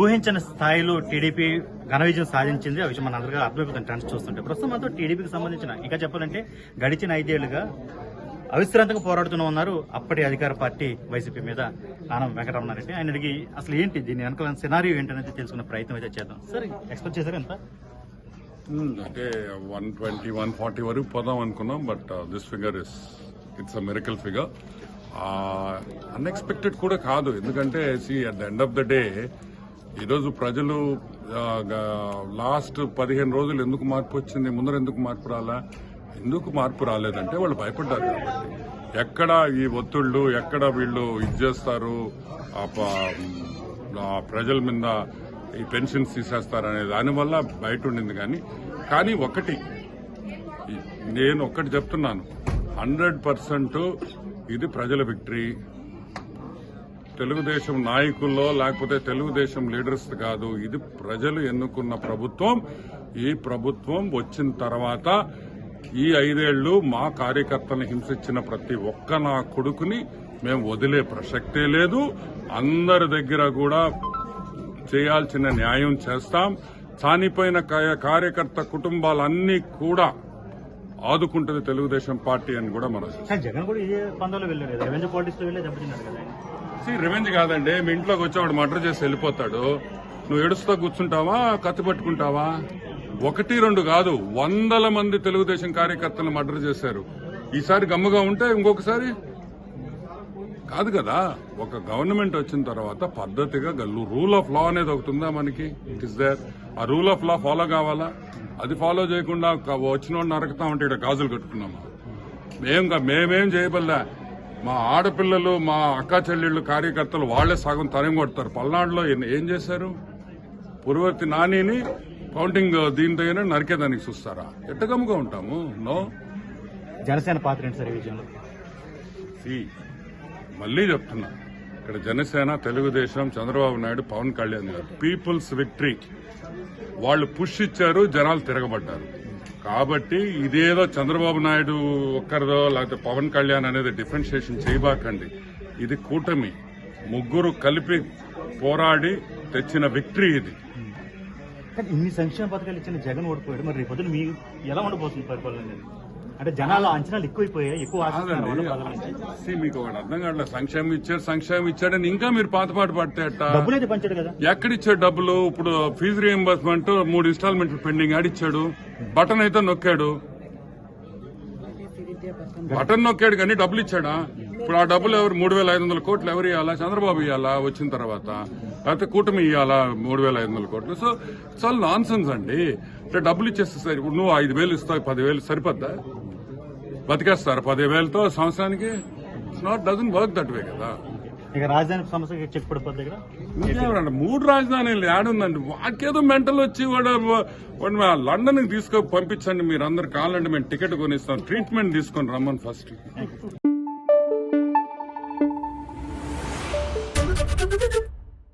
ఊహించిన స్థాయిలో టీడీపీ ఘన విజయం సాధించింది. ఆ విషయం మన అందరికీ అర్థమైపోతుంది. ట్రెండ్స్ చూస్తుంటే. ప్రస్తుతం మనతో టీడీపీకి సంబంధించిన ఇంకా చెప్పాలంటే గడిచిన ఐదేళ్ళుగా అవిశ్రాంతంగా పోరాడుతూనే ఉన్నారు అప్పటి అధికార పార్టీ వైసీపీ మీద ఆనం వెంకటరమణారెడ్డి. ఆయన అడిగి అసలు ఏంటి దీని వెనకాల సినారియో ఏంటనేది తెలుసుకునే ప్రయత్నం అయితే చేద్దాం. సరే ఎక్స్పెక్ట్ చేశారు ఎంత? అంటే వన్ ట్వంటీ వన్ ఫార్టీ వరకు పోదాం అనుకున్నాం but this figure is it's a miracle figure unexpected కూడా కాదు. ఎందుకంటే see at the end of the day ఈరోజు ప్రజలు లాస్ట్ పదిహేను రోజులు ఎందుకు మార్పు వచ్చింది ముందర ఎందుకు మార్పు రాలా? ఎందుకు మార్పు రాలేదంటే వాళ్ళు భయపడ్డారు కాబట్టి. ఎక్కడ ఈ ఒత్తిళ్ళు ఎక్కడ వీళ్ళు ఇది చేస్తారు ప్రజల మీద ఈ పెన్షన్స్ తీసేస్తారనే దానివల్ల బయట ఉండింది కానీ కానీ ఒకటి నేను ఒక్కటి చెప్తున్నాను. హండ్రెడ్ పర్సెంట్ ఇది ప్రజల విక్టరీ. తెలుగుదేశం నాయకుల్లో లేకపోతే తెలుగుదేశం లీడర్స్ కాదు. ఇది ప్రజలు ఎన్నుకున్న ప్రభుత్వం. ఈ ప్రభుత్వం వచ్చిన తర్వాత ఈ ఐదేళ్ళు మా కార్యకర్తలను హింసించిన ప్రతి ఒక్క నా కొడుకుని మేము వదిలే ప్రసక్తే లేదు. అందరి దగ్గర కూడా చేయాల్సిన న్యాయం చేస్తాం. చనిపోయిన కార్యకర్త కుటుంబాలన్నీ కూడా ఆదుకుంటుంది తెలుగుదేశం పార్టీ అని కూడా మనం జగన్ కూడా ఇదే పందంలో వెళ్ళారు రెవెన్యూ పాలిటిక్స్లో వెళ్ళే దెబ్బతిన్నారు కదా రివెంజ్ కాదండి. మీ ఇంట్లోకి వచ్చి వాడు మర్డర్ చేసి వెళ్ళిపోతాడు. నువ్వు ఏడుస్తా కూర్చుంటావా కత్తి పట్టుకుంటావా? ఒకటి రెండు కాదు. వందల మంది తెలుగుదేశం కార్యకర్తలు మర్డర్ చేశారు. ఈసారి గమ్ముగా ఉంటే ఇంకొకసారి? కాదు కదా. ఒక గవర్నమెంట్ వచ్చిన తర్వాత పద్ధతిగా గల్లు రూల్ ఆఫ్ లా అనేది ఒకటి ఉందా మనకి? It is there a rule of law follow కావాలా? అది ఫాలో చేయకుండా వచ్చిన వాడిని నరకుతా ఉంటే ఇక్కడ గాజులు కట్టుకున్నాము? మేం మేమేం చేయబల్లా? మా ఆడపిల్లలు మా అక్క చెల్లెళ్ళు కార్యకర్తలు వాళ్ళే సగం తరం కొడతారు. పల్నాడులో ఏం- ఏం చేశారు? పురవర్తి నానిని కౌంటింగ్ దీంతో నరికేదానికి చూస్తారా? ఎట్టగమ్ముగా ఉంటాము నో? జనసేన పాత్ర ఏంటి సార్ ఈ విజయంలో సి మళ్ళీ చెప్తున్నా. ఇక్కడ జనసేన తెలుగుదేశం చంద్రబాబు నాయుడు పవన్ కళ్యాణ్ గారు. పీపుల్స్ విక్టరీ వాళ్ళు పుష్ ఇచ్చారు జనాలు తిరగబడ్డారు. కాబట్టి ఇదేదో చంద్రబాబు నాయుడు ఒక్కరిదో లేకపోతే పవన్ కళ్యాణ్ అనేది డిఫరెన్షియేషన్ చేయబాకండి. ఇది కూటమి. ముగ్గురు కలిపి పోరాడి తెచ్చిన విక్టరీ ఇది. ఇన్ని సంక్షేమ పథకాలు ఇచ్చిన జగన్ ఓడిపోయాడు. మరి రేపొద్దున మీ ఎలా ఉండబోతుంది పరిపాలన? అంటే జనాల అంచనాలు ఎక్కువైపోయాయి ఎక్కువ మీకు ఒకటి అర్థం కావట్లేదు. సంక్షేమం ఇచ్చారు సంక్షేమం ఇచ్చాడని ఇంకా మీరు పాతపాటు పడితే అట్ట డబ్బులైతే పంచాడు కదా. ఎక్కడిచ్చాడు డబ్బులు? ఇప్పుడు ఫీజు రియంబర్స్మెంట్ మూడు ఇన్స్టాల్మెంట్లు పెండింగ్ ఆడిచ్చాడు. బటన్ అయితే నొక్కాడు. బటన్ నొక్కాడు కానీ డబ్బులు ఇచ్చాడా? ఇప్పుడు ఆ డబ్బులు ఎవరు మూడు వేల ఐదు వందల కోట్లు ఎవరు ఇవ్వాలా చంద్రబాబు ఇవ్వాలా వచ్చిన తర్వాత. లేకపోతే కూటమి ఇవ్వాలా మూడు వేల ఐదు వందల కోట్లు. సో చాలా నాన్ సెన్స్ అండి. అంటే డబ్బులు ఇచ్చేస్తే సరి ఇప్పుడు నువ్వు ఐదు వేలు ఇస్తావు పదివేలు సరిపోద్దా? బతికేస్తారు. పదివేలతో సంవత్సరానికి. Not doesn't work that way కదా. ఇక రాజధాని సమస్య చెక్ పడిపోద్ది ఇక్కడ. ఇంకేమన్నా మూడు రాజధానులు వాకేదో మెంటల్ వచ్చి వాడు లండన్కి తీసుకొని పంపించండి మీరు అందరు కావాలంటే మేము టికెట్ కొనిస్తాం. ట్రీట్మెంట్ తీసుకొని రమ్మని ఫస్ట్